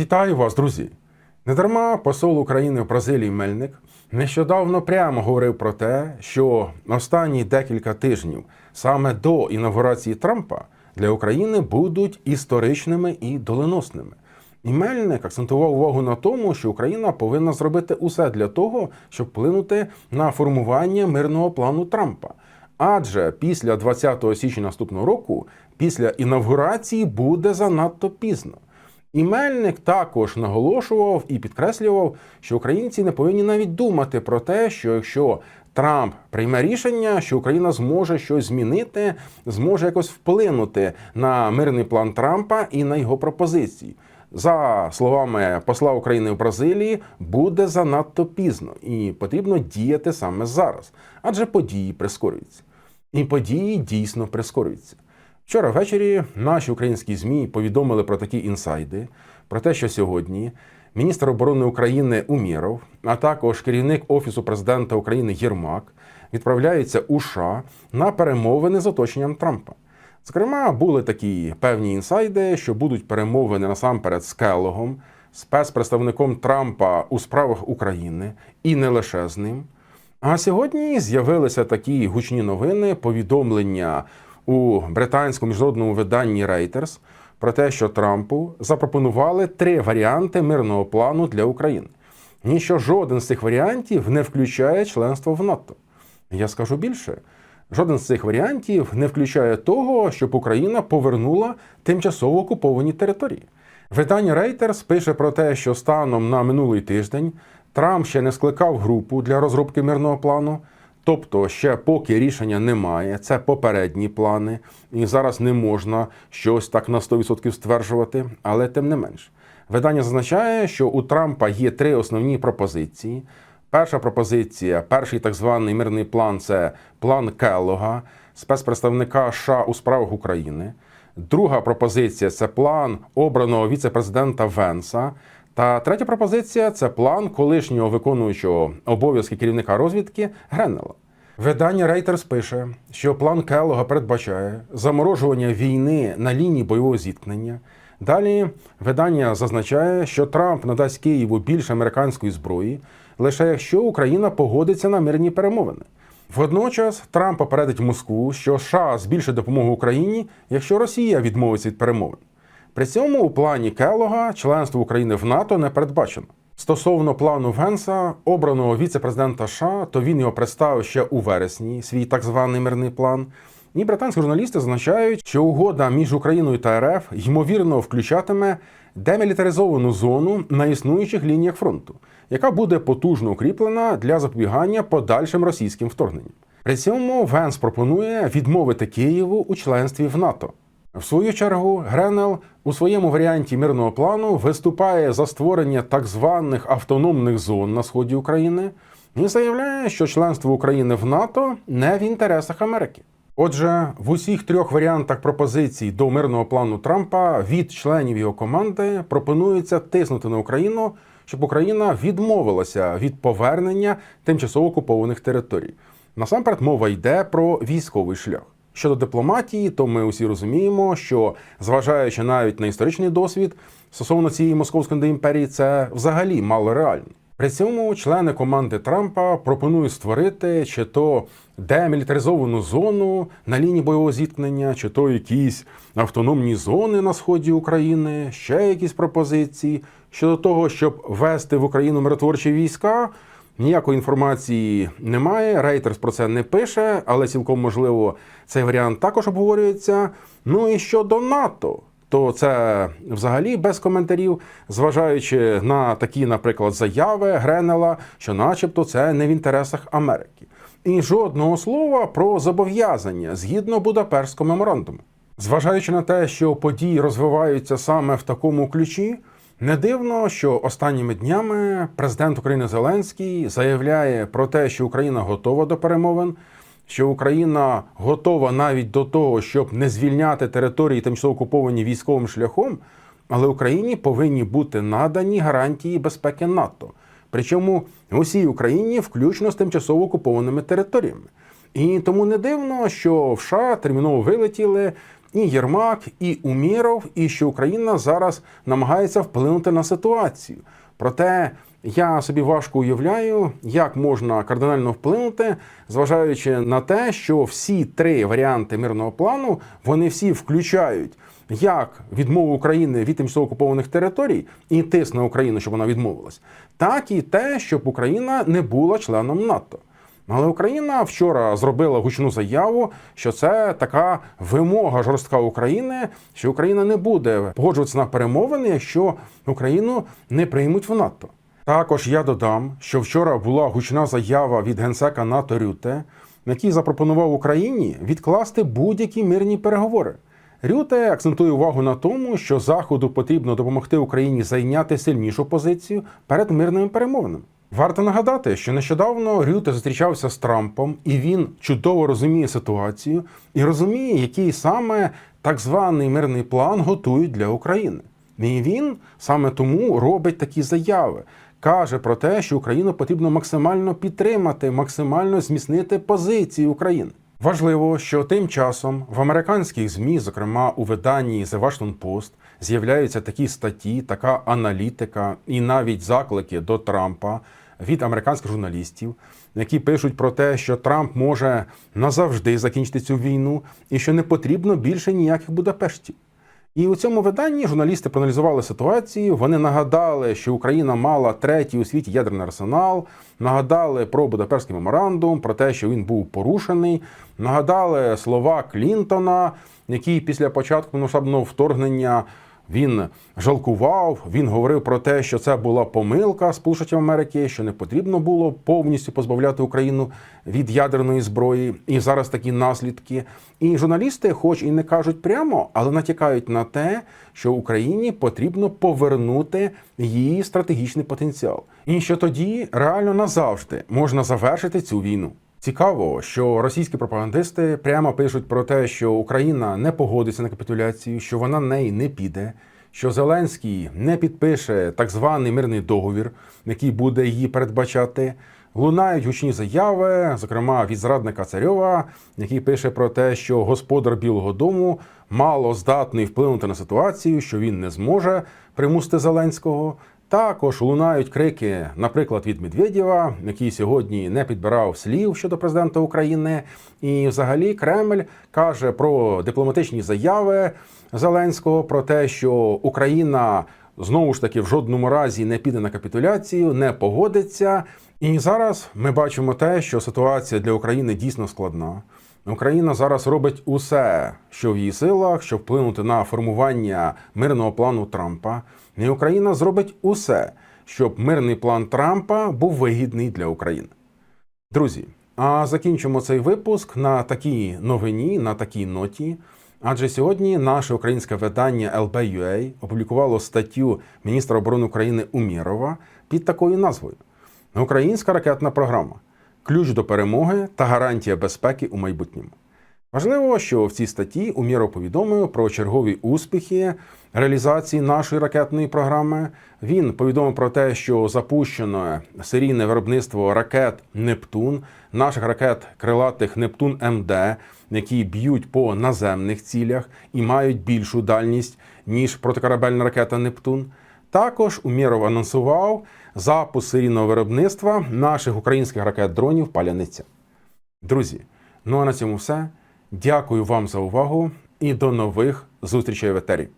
Вітаю вас, друзі! Недарма посол України в Бразилії Мельник нещодавно прямо говорив про те, що останні декілька тижнів саме до інаугурації Трампа для України будуть історичними і доленосними. І Мельник акцентував увагу на тому, що Україна повинна зробити усе для того, щоб вплинути на формування мирного плану Трампа. Адже після 20 січня наступного року, після інавгурації, буде занадто пізно. І Мельник також наголошував і підкреслював, що українці не повинні навіть думати про те, що якщо Трамп прийме рішення, що Україна зможе щось змінити, зможе якось вплинути на мирний план Трампа і на його пропозиції. За словами посла України в Бразилії, буде занадто пізно і потрібно діяти саме зараз, адже події прискорюються. І події дійсно прискорюються. Вчора ввечері наші українські ЗМІ повідомили про такі інсайди, про те, що сьогодні міністр оборони України Умєров, а також керівник Офісу президента України Єрмак відправляються у США на перемовини з оточенням Трампа. Зокрема, були такі певні інсайди, що будуть перемовини насамперед з Келлогом, спецпредставником Трампа у справах України, і не лише з ним. А сьогодні з'явилися такі гучні новини, повідомлення у британському міжнародному виданні Reuters про те, що Трампу запропонували три варіанти мирного плану для України. І що жоден з цих варіантів не включає членство в НАТО. Я скажу більше. Жоден з цих варіантів не включає того, щоб Україна повернула тимчасово окуповані території. Видання Reuters пише про те, що станом на минулий тиждень Трамп ще не скликав групу для розробки мирного плану. Тобто, ще поки рішення немає, це попередні плани, і зараз не можна щось так на 100% стверджувати, але тим не менш. Видання зазначає, що у Трампа є три основні пропозиції. Перша пропозиція, перший так званий мирний план це план Келлога, спецпредставника США у справах України. Друга пропозиція це план обраного віце-президента Венса. Та третя пропозиція це план колишнього виконуючого обов'язки керівника розвідки Греннела. Видання Reuters пише, що план Келлога передбачає заморожування війни на лінії бойового зіткнення. Далі видання зазначає, що Трамп надасть Києву більше американської зброї, лише якщо Україна погодиться на мирні перемовини. Водночас Трамп попередить Москву, що США збільшить допомогу Україні, якщо Росія відмовиться від перемовин. При цьому у плані Келлога членство України в НАТО не передбачено. Стосовно плану Венса, обраного віце-президента США, то він його представив ще у вересні, свій так званий мирний план. І британські журналісти зазначають, що угода між Україною та РФ ймовірно включатиме демілітаризовану зону на існуючих лініях фронту, яка буде потужно укріплена для запобігання подальшим російським вторгненням. При цьому Венс пропонує відмовити Києву у членстві в НАТО. В свою чергу, Гренел у своєму варіанті мирного плану виступає за створення так званих автономних зон на сході України і заявляє, що членство України в НАТО не в інтересах Америки. Отже, в усіх трьох варіантах пропозицій до мирного плану Трампа від членів його команди пропонується тиснути на Україну, щоб Україна відмовилася від повернення тимчасово окупованих територій. Насамперед мова йде про військовий шлях. Щодо дипломатії, то ми усі розуміємо, що зважаючи навіть на історичний досвід стосовно цієї московської імперії, це взагалі мало реально. При цьому члени команди Трампа пропонують створити чи то демілітаризовану зону на лінії бойового зіткнення, чи то якісь автономні зони на сході України, ще якісь пропозиції щодо того, щоб ввести в Україну миротворчі війська. Ніякої інформації немає. Рейтерс про це не пише, але цілком можливо цей варіант також обговорюється. Ну і щодо НАТО, то це взагалі без коментарів, зважаючи на такі, наприклад, заяви Гренела, що, начебто, це не в інтересах Америки. І жодного слова про зобов'язання згідно Будапештського меморандуму. Зважаючи на те, що події розвиваються саме в такому ключі. Не дивно, що останніми днями президент України Зеленський заявляє про те, що Україна готова до перемовин, що Україна готова навіть до того, щоб не звільняти території тимчасово окуповані військовим шляхом, але Україні повинні бути надані гарантії безпеки НАТО. Причому усій Україні, включно з тимчасово окупованими територіями. І тому не дивно, що в США терміново вилетіли і Єрмак, і Уміров, і що Україна зараз намагається вплинути на ситуацію. Проте я собі важко уявляю, як можна кардинально вплинути, зважаючи на те, що всі три варіанти мирного плану вони всі включають як відмову України від тимчасово окупованих територій і тиск на Україну, щоб вона відмовилась, так і те, щоб Україна не була членом НАТО. Але Україна вчора зробила гучну заяву, що це така вимога жорстка України, що Україна не буде погоджуватися на перемовини, якщо Україну не приймуть в НАТО. Також я додам, що вчора була гучна заява від генсека НАТО Рюте, який запропонував Україні відкласти будь-які мирні переговори. Рюте акцентує увагу на тому, що Заходу потрібно допомогти Україні зайняти сильнішу позицію перед мирними перемовинами. Варто нагадати, що нещодавно Рюте зустрічався з Трампом, і він чудово розуміє ситуацію і розуміє, який саме так званий мирний план готують для України. І він саме тому робить такі заяви. Каже про те, що Україну потрібно максимально підтримати, максимально зміцнити позиції України. Важливо, що тим часом в американських змі, зокрема у виданні The Washington Post, з'являються такі статті, така аналітика і навіть заклики до Трампа від американських журналістів, які пишуть про те, що Трамп може назавжди закінчити цю війну і що не потрібно більше ніяких Будапештів. І у цьому виданні журналісти проаналізували ситуацію. Вони нагадали, що Україна мала третій у світі ядерний арсенал, нагадали про Будапештський меморандум, про те, що він був порушений. Нагадали слова Клінтона, який після початку масштабного вторгнення він жалкував. Він говорив про те, що це була помилка Сполучених Америки, що не потрібно було повністю позбавляти Україну від ядерної зброї. І зараз такі наслідки. І журналісти, хоч і не кажуть прямо, але натякають на те, що Україні потрібно повернути її стратегічний потенціал, і що тоді реально назавжди можна завершити цю війну. Цікаво, що російські пропагандисти прямо пишуть про те, що Україна не погодиться на капітуляцію, що вона неї не піде, що Зеленський не підпише так званий мирний договір, який буде її передбачати. Лунають гучні заяви, зокрема від зрадника Царьова, який пише про те, що господар Білого Дому мало здатний вплинути на ситуацію, що він не зможе примусити Зеленського. Також лунають крики, наприклад, від Медведєва, який сьогодні не підбирав слів щодо президента України. І, взагалі, Кремль каже про дипломатичні заяви Зеленського про те, що Україна знову ж таки в жодному разі не піде на капітуляцію, не погодиться. І зараз ми бачимо те, що ситуація для України дійсно складна. Україна зараз робить усе, що в її силах, щоб вплинути на формування мирного плану Трампа. І Україна зробить усе, щоб мирний план Трампа був вигідний для України. Друзі, а закінчимо цей випуск на такій новині, на такій ноті. Адже сьогодні наше українське видання LB.UA опублікувало статтю міністра оборони України Умірова під такою назвою: Українська ракетна програма. Ключ до перемоги та гарантія безпеки у майбутньому. Важливо, що в цій статті Уміров повідомив про чергові успіхи реалізації нашої ракетної програми. Він повідомив про те, що запущено серійне виробництво ракет Нептун, наших ракет крилатих Нептун МД, які б'ють по наземних цілях і мають більшу дальність ніж протикорабельна ракета Нептун. Також Уміров анонсував запуск серійного виробництва наших українських ракет-дронів Паляниця. Друзі, ну а на цьому все. Дякую вам за увагу і до нових зустрічей в етері.